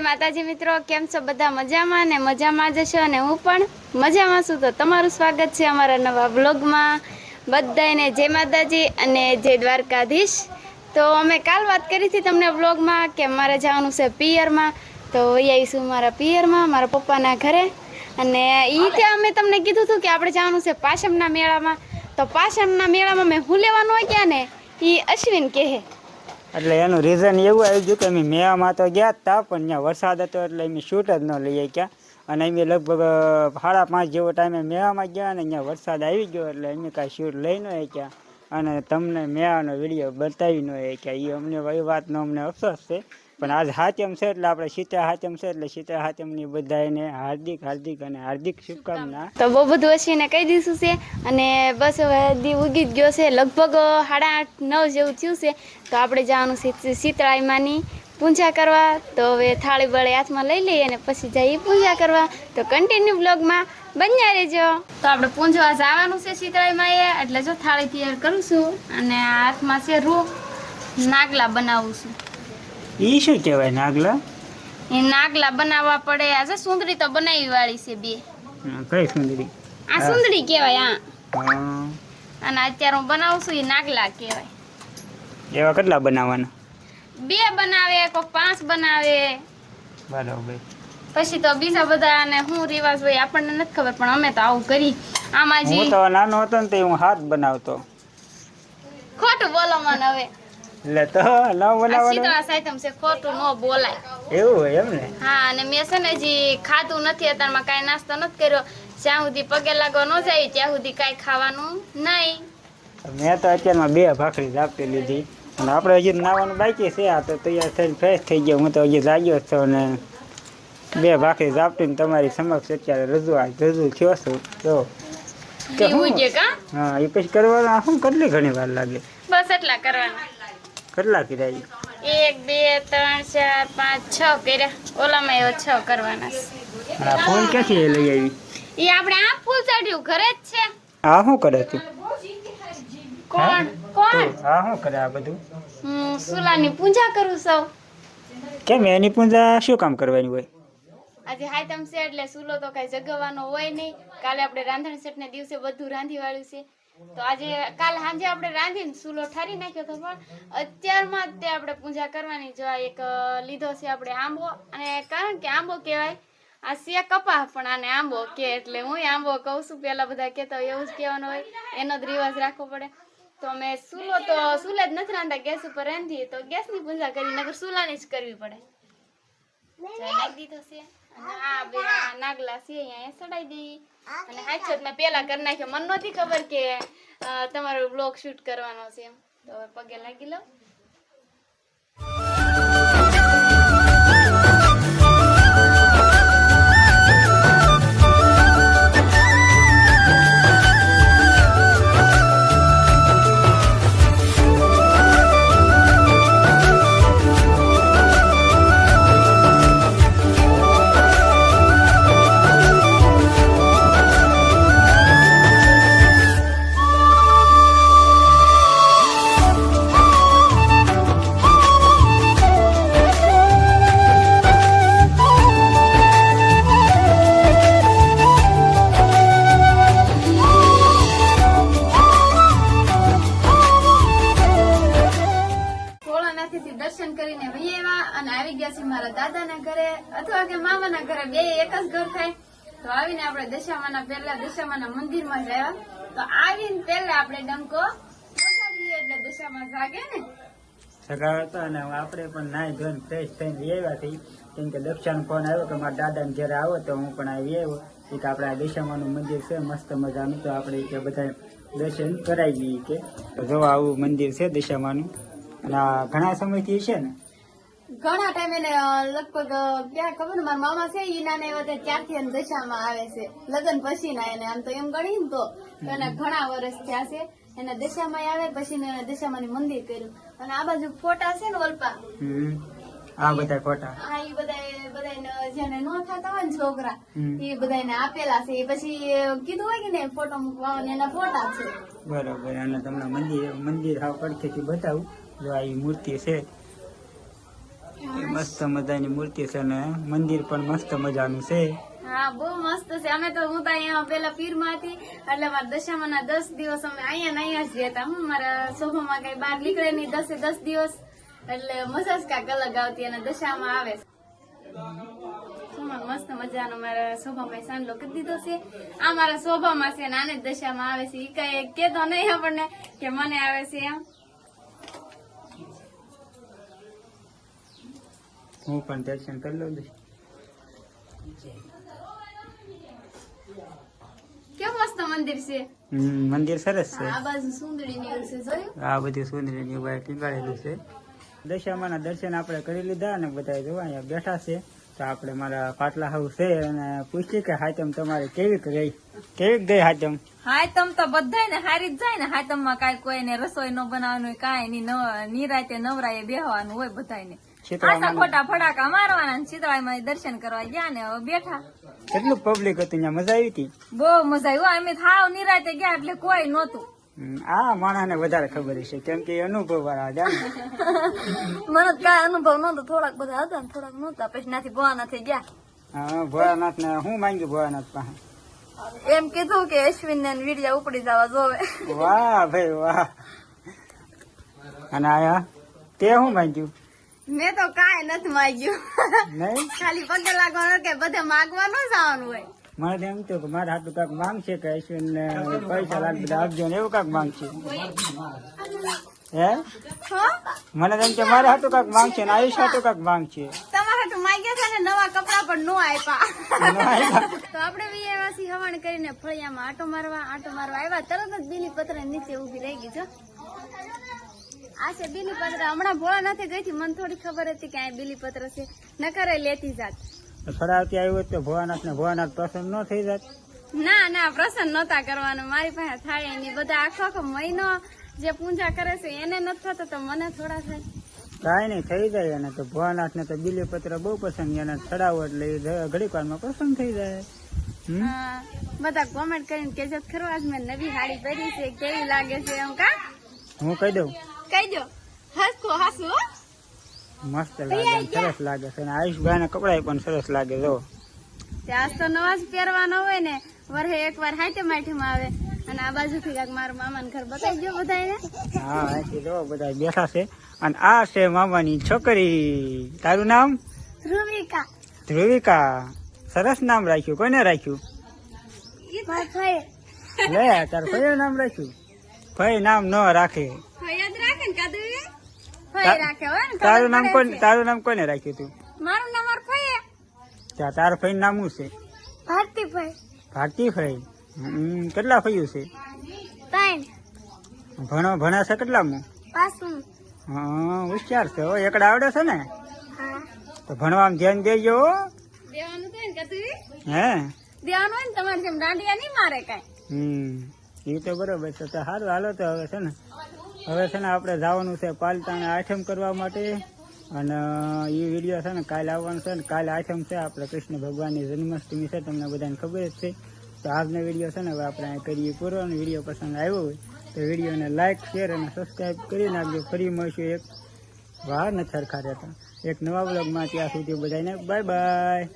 માતાજી મિત્રો, કેમ છો બધા મજામાં ને મજામાં જ છો? અને હું પણ મજામાં છું. તો તમારું સ્વાગત છે અમારા નવા બ્લોગમાં બધાને જય માતાજી અને જય દ્વારકાધીશ. તો અમે કાલ વાત કરી હતી તમને બ્લોગમાં કે મારે જવાનું છે પિયરમાં. તો વહી આવીશું મારા પિયરમાં, મારા પપ્પાના ઘરે. અને એ ત્યાં અમે તમને કીધું હતું કે આપણે જવાનું છે પાશમના મેળામાં. તો પાશમના મેળામાં મેં હું લેવાનું હોય ક્યાં ને એ અશ્વિન કહે. એટલે એનું રીઝન એવું આવી ગયું કે અમે મેળામાં તો ગયા જ હતા પણ ત્યાં વરસાદ હતો એટલે અમે શૂટ જ ન લઈએ ગયા અને અમે લગભગ સાડા પાંચ જેવો ટાઈમે મેળામાં ગયા અને અહીંયા વરસાદ આવી ગયો એટલે અમે કાંઈ શૂટ લઈ ન ક્યાં. અને તમને મેળાનો વીડિયો બતાવી ન ક્યાં. એ અમને એ વાતનો અમને અફસોસ છે. પણ આજ હાચમ છે એટલે આપણે સીતા હાચમ છે એટલે સીતા હાચમની બધાને હાર્દિક હાર્દિક અને હાર્દિક શુભકામના. તો બહુ બધું અશ્વિને કહી દીધું છે. અને બસ હવે દી ઉગી જ ગયો છે. લગભગ સાડા આઠ, નવ જેવું થયું છે. તો આપણે જવાનું છે શીતળાઈ પૂજા કરવા. તો હવે થાળી બળે હાથમાં લઈ લઈએ અને પછી જઈએ પૂજા કરવા. તો કન્ટિન્યુ બ્લોગમાં બન્યા રહેજો. તો આપણે પૂંજવા જવાનું છે શીતળાઈમાં એ એટલે જો થાળી તૈયાર કરું છું. અને હાથમાં છે રૂ. નાગલા બનાવું છું. એ શું કહેવાય નાગલા? એ નાગલા બનાવવા પડે. આ છે સુંદરી તો બનાવી વાળી છે બે. કઈ સુંદરી? આ સુંદરી કહેવાય હા. હા. અને અત્યારે હું બનાવું છું એ નાગલા કહેવાય. એવા કેટલા બનાવવાના? બે બનાવે કોક પાંચ બનાવે. બરાબર. પછી તો બીજા બધા ને હું રિવાજ હોય આપણને નથી ખબર પણ અમે તો આવું કરી. આમાં હું જે તો નાનો હતો ને તે હું હાથ બનાવતો. ખોટું બોલો મને હવે. એટલે તો ન આ સીધો આ સાઈતમ છે ખોટું ન બોલાય. એવું એમ ને? હા અને મેં છે ને હજી ખાધું નથી અત્યારમાં કાંઈ નાસ્તો નથી કર્યો. જ્યાં સુધી પગે લાગવા ન જાય ત્યાં સુધી કાંઈ ખાવાનું નહીં. મેં તો અત્યારમાં બે ભાખરી ઝાપટી લીધી. અને આપણે હજી નાવાનું બાકી છે આ તો તૈયાર થઈને ફ્રેશ થઈ ગયો. હું તો હજી જાગ્યો જ છું ને બે ભાખરી ઝાપટીને તમારી સમક્ષ અત્યારે રજૂઆત રજૂ થયો છું. તો કા? હા એ પછી કરવાના શું કેટલી ઘણી વાર લાગે? બસ એટલા કરવાના. કેટલા કર્યા એક બે ત્રણ ચાર પાંચ છ કર્યા. ઓલામાં એવો છ કરવાના છે. ફોન ક્યાંથી લઈ આવી? એ આપણે આ ફૂલ ચડ્યું ઘરે જ છે. આ શું કરે તું કોણ? કોણ? આ શું કરે આ બધું? હું સુલાની પૂજા કરું સૌ કેમ એની પૂજા શું કામ કરવાની હોય? આજે હાયતમ છે એટલે સુલો તો કઈ જગવાનો હોય નહીં. કાલે આપણે રાંધણ સેટ ને દિવસે બધું રાંધી વાળ્યું છે. તો આજે કાલ સાંજે આપણે રાંધીને સુલો ઠારી નાખ્યો તો પણ અત્યારમાં તે આપણે પૂજા કરવાની જો એક લીધો છે આપણે આંબો. અને કારણ કે આંબો કહેવાય, આ સિયા કપા પણ આને આંબો કે એટલે હું આંબો કહું છું, પેલા બધા કહેતા હોય એવું જ કહેવાનું હોય, એનો જ રિવાજ રાખવો પડે. તો અમે સુલો તો સુલે જ નથી રાંધતા, ગેસ ઉપર રાંધીએ તો ગેસની પૂજા કરી નગર સુલાની જ કરવી પડે. નાખી નાગલા છે સડાઈ દઈ. અને હાચો મેં પેલા કરી નાખ્યો. મને નહોતી ખબર કે તમારો બ્લોગ શૂટ કરવાનો છે. તો પગે લાગી લઉં. ગયા મારા દાદાના ઘરે, અથવા કે મામાના ઘરે, બે એક જ ઘર થાય. તો આવીને આપણે દશામાના પહેલા દશામાના મંદિરમાં જ તો આવીને પહેલા આપણે ડંકો વગાડીએ એટલે દશામાં જાગે ને. સગા હતા અને આપણે પણ નાઈ ધોઈને ફ્રેશ થઈને કેમ કે દક્ષાનો ફોન આવ્યો કે મારા દાદાને ઘરે આવો તો હું પણ આવી આવ્યો. કે આપણે આ દિશામાનું મંદિર છે, મસ્ત મજાનું. તો આપણે કે બધા દર્શન કરાવી દઈએ કે. જો આવું મંદિર છે દિશામાનું. અને આ ઘણા સમયથી છે ને? ઘણા ટાઈમે લગભગ ક્યાં ખબર ને મારા મામા છે ઈ નાને એવા ત્યારથી એને દશામાં આવે છે. લગ્ન પછી ના એને આમ તો એમ ગણી તો. એને ઘણા વર્ષ થયા છે. એને દશામાં આવે પછી એને દશામાં મંદિર કર્યું. અને આ બાજુ ફોટા છે ને ઓલપા આ બધા ફોટા. હા એ બધા બધા જેને નો થતા હોય ને છોકરા. એ બધાને આપેલા છે. એ પછી કીધું હોય કે ને ફોટો મૂકવા એના ફોટા છે. બરોબર અને તમને મંદિર મંદિર હાવ પડખેથી બતાવું. જો આ મૂર્તિ છે મસ્ત મજાની મૂર્તિ છે ને મંદિર પણ મસ્ત મજાનું છે. હા, બહુ મસ્ત છે. અમે તો હું તો અહીંયા પેલા પીરમાં હતી. એટલે મારા દશામાના દસ દિવસ અમે અહીંયા અહીંયા જ રહેતા. હું મારા શોભામાં કઈ બહાર નીકળે નહીં દસે દસ દિવસ. એટલે મજા જ કાંક અલગ આવતી અને દશામાં આવે. સુમન મસ્ત મજાનો મારા શોભામાં સાંડલો કરી દીધો છે. આ મારા શોભામાં છે ને આને દશામાં આવે છે. એ કઈ કેતો નહીં આપણને કે મને આવે છે એમ. હું પણ દર્શન કરી લઉં મસ્ત મંદિર છે? મંદિર સરસ છે. આ બાજુ સુંદરી નીકળ છે જોયું? આ બધી સુંદરીની બાય ટીંગાડેલું છે. દશામાના દર્શન આપણે કરી લીધા અને બધા જોવા અહીંયા બેઠા છે. તો આપણે મારા પાટલા હાઉસ છે અને પૂછ્યું કે હાતમ તમારે કેવીક ગઈ? કેવીક ગઈ હાતમ હાયતમ તો બધા ને હારી જ જાય ને. હાતમમાં કઈ કોઈ ને રસોઈ ન બનાવવાનું કાંઈ નહીં નિરાતે નવરાએ બેહવાનું હોય બધાયને. શીતળામાં ખોટા ફટાકા મારવાના શીતળામાં દર્શન કરવા ગયા ને હવે બેઠા. કેટલું પબ્લિક હતું ત્યાં? મજા આવી હતી? બહુ મજા આવી. અમે થાવ નિરાંતે ગયા એટલે કોઈ નહોતું. આ માણસને વધારે ખબર છે કેમ કે અનુભવ વાળા હતા મને કાંઈ અનુભવ નહોતો. થોડાક બધા હતા ને થોડાક નહોતા. પછી નાથી ભવાના ગયા. હા ભોળાનાથ ને હું માંગ્યું ભોળાનાથ પાસે? એમ કીધું કે અશ્વિન ને વીડિયા ઉપડી જવા જોવે. વાહ ભાઈ વાહ. અને આયા? તે હું માંગ્યું? મેં તો કાંઈ નથી માગ્યું. નહીં? ખાલી પગે લાગવાનો કે બધે માગવાનું આવવાનું હોય. મને એમ તો કે મારા હાથું કાંક માંગશે કે અશ્વિન ને પૈસા લાખ બધા આપજો ને એવું કાંક માંગશે. હે? મને એમ કે મારા હાથું કાંક માંગશે ને આયુષ હાથું કાંક માંગશે. તમારા હાટુ માંગ્યા છે ને નવા કપડા પણ નો આપ્યા. તો આપણે વિયાવાસી હવાણ કરીને ફળિયામાં આટો મારવા આટો મારવા આવ્યા. તરત જ બીલી પત્ર નીચે ઊભી રહી ગઈ છો આ છે બીલી પત્ર હમણાં ભોળા નથી ગઈ હતી મને થોડી ખબર હતી કે આ બીલી પત્ર છે. નકરે લેતી જાત. ફરાવતી આવી હોત તો ભોળાનાથ ને ભોળાનાથ પ્રસન્ન ન થઈ જાત. ના ના પ્રસન્ન નતા કરવાનું. મારી પાસે થાય નહીં. બધા આખો આખો મહિનો જે પૂજા કરે છે એને નથી થતો તો મને થોડા થાય. કાંઈ નહીં થઈ જાય અને તો. ભોળાનાથ ને તો બીલીપત્ર બહુ પસંદ એને ચડાવો એટલે ઘડીક વારમાં પસંદ થઈ જાય. હા, બધા કોમેન્ટ કરીને કેજો ખરવા ખરો આજ મેં નવી સાડી પહેરી છે. કેવી લાગે છે એમ કા? હું કહી દઉં. કહી હસકો હસુ મસ્ત લાગે સરસ લાગે છે. અને આયુષભાઈ ના કપડા પણ સરસ લાગે જો. તે આજ તો નવા જ પહેરવાનો હોય ને વરહે એકવાર હાટે માઠીમાં આવે. અને આ બાજુથી કાંક મારા મામા ઘર બતાવી દો બધાને હા અહીંથી જો બધા બેઠા છે. અને આ છે મામાની છોકરી. તારું નામ? ધ્રુવિકા. ધ્રુવિકા. સરસ નામ રાખ્યું. કોને રાખ્યું? લે તાર કયું નામ રાખ્યું? ભાઈ નામ ન રાખે. રાખે ને કાદુ તારું નામ પડે તારું નામ કોને રાખ્યું તું? મારું નામ મારું ત્યાં તાર ભાઈ નામ શું છે? ભારતી ભાઈ કેટલા ફૈયું છે? તાઈન ભણો ભણ્યા છે કેટલામું? પાસું હા હોશિયાર છે હો એકડા આવડે છે ને? હા. તો ભણવામાં ધ્યાન દેજો દેવાનું તો ને કાદુ હે? દેવાનું હોય ને તમારે જેમ દાંડિયા નહીં મારે કાંઈ. હમ એ તો બરોબર છે તો સારું હાલો તો હવે છે ને. હવે છે ને આપણે જવાનું છે પાલતાને આઠમ કરવા માટે. અને એ વીડિયો છે ને કાલે આવવાનું છે ને કાલે આઠમ છે. આપણે કૃષ્ણ ભગવાનની જન્માષ્ટમી છે, તમને બધાને ખબર જ છે. તો આજનો વીડિયો છે ને હવે આપણે અહીં કરીએ પૂરો. અને વીડિયો પસંદ આવ્યો હોય તો વિડીયોને લાઇક શેર અને સબસ્ક્રાઈબ કરી નાખજો. ફરી મળશું એક વાર. નથી સરખા રહેતા. એક નવા બ્લોગમાં ત્યાં સુધી બધાને બાય બાય